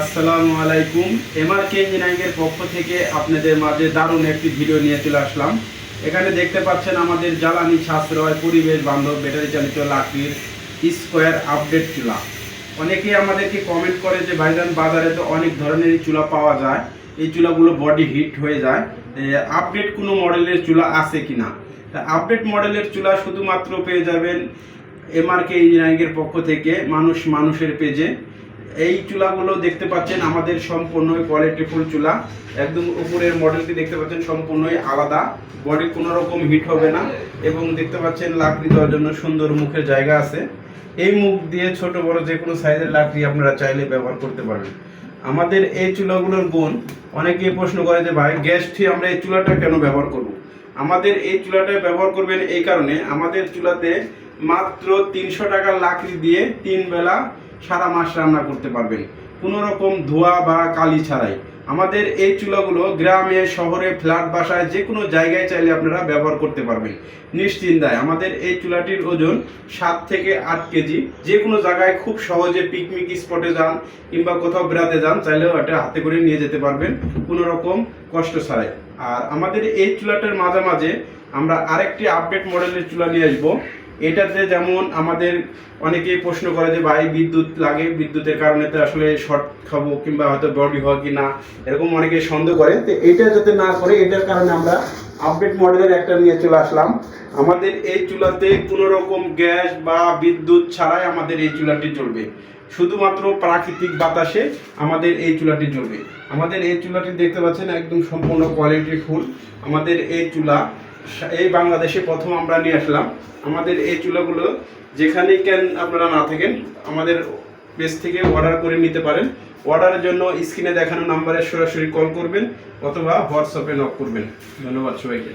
আসসালামু আলাইকুম। এমআরকে ইঞ্জিনিয়ারিংয়ের পক্ষ থেকে আপনাদের মাঝে দারুণ একটি ভিডিও নিয়ে চলে আসলাম। এখানে দেখতে পাচ্ছেন আমাদের জ্বালানি সাশ্রয়, পরিবেশ বান্ধব ব্যাটারি চালিত লাকড়ির স্কোয়ার আপডেট চুলা। অনেকেই আমাদেরকে কমেন্ট করে যে, ভাইজান, বাজারে তো অনেক ধরনেরই চুলা পাওয়া যায়। এই চুলাগুলো বডি হিট হয়ে যায়। আপডেট কোনো মডেলের চুলা আছে কি কিনা আপডেট মডেলের চুলা শুধুমাত্র পেয়ে যাবেন এমআরকে ইঞ্জিনিয়ারিংয়ের পক্ষ থেকে, মানুষ মানুষের পেজে এই চুলাগুলো দেখতে পাচ্ছেন, আমাদের সম্পূর্ণই কোয়ালিটিফুল চুলা। একদম উপরের মডেলটি দেখতে পাচ্ছেন, সম্পূর্ণই আলাদা। বডি কোনো রকম হিট হবে না এবং দেখতে পাচ্ছেন লাকড়ি দেওয়ার জন্য সুন্দর মুখের জায়গা আছে। এই মুখ দিয়ে ছোট, বড় যে কোনো সাইজের লাকড়ি আপনারা চাইলে ব্যবহার করতে পারবেন। আমাদের এই চুলাগুলোর গুণ, অনেকেই প্রশ্ন করে যে ভাই গ্যাসটি আমরা এই চুলাটা কেন ব্যবহার করব? আমাদের এই চুলাটা ব্যবহার করবেন এই কারণে, আমাদের চুলাতে মাত্র তিনশো টাকার লাকড়ি দিয়ে তিন বেলা সারা মাস রান্না করতে পারবেন। কোনো রকম ধোয়া বা কালি ছাড়াই। আমাদের এই চুলাগুলো গ্রামে, শহরে, ফ্ল্যাট, বাসায় যে কোনো জায়গায় চাইলে আপনারা ব্যবহার করতে পারবেন। নিশ্চিন্তায় আমাদের এই চুলাটির ওজন সাত থেকে আট কেজি। যে কোনো জায়গায় খুব সহজে পিকনিক স্পটে যান কিংবা কোথাও বেড়াতে যান, চাইলেও এটা হাতে করে নিয়ে যেতে পারবেন কোনো রকম কষ্ট ছাড়াই। আর আমাদের এই চুলাটার মাঝামাঝে আমরা আরেকটি আপডেট মডেলের চুলা নিয়ে আসব। এটাতে যেমন আমাদের অনেকেই প্রশ্ন করে যে, ভাই, বিদ্যুৎ লাগে? বিদ্যুতের কারণে তো আসলে শর্ট খাব কিংবা হয়তো বডি হয় কি না এরকম অনেকে সন্দেহ করে। তো এটা যাতে না করে, এটার কারণে আমরা আপডেট মডেলের একটা নিয়ে চলে আসলাম। আমাদের এই চুলাতে কোনো রকম গ্যাস বা বিদ্যুৎ ছাড়াই আমাদের এই চুলাটি চলবে শুধুমাত্র প্রাকৃতিক বাতাসে আমাদের এই চুলাটি জ্বলবে। আমাদের এই চুলাটি দেখতে পাচ্ছেন, একদম সম্পূর্ণ কোয়ালিটি ফুল। আমাদের এই চুলা এই বাংলাদেশে প্রথম আমরা নিয়ে আসলাম। আমাদের এই চুলাগুলো যেখানেই কেন আপনারা না থাকেন, আমাদের পেজ থেকে অর্ডার করে নিতে পারেন। অর্ডারের জন্য স্ক্রিনে দেখানো নাম্বারে সরাসরি কল করবেন অথবা হোয়াটসঅ্যাপে নক করবেন। ধন্যবাদ সবাইকে।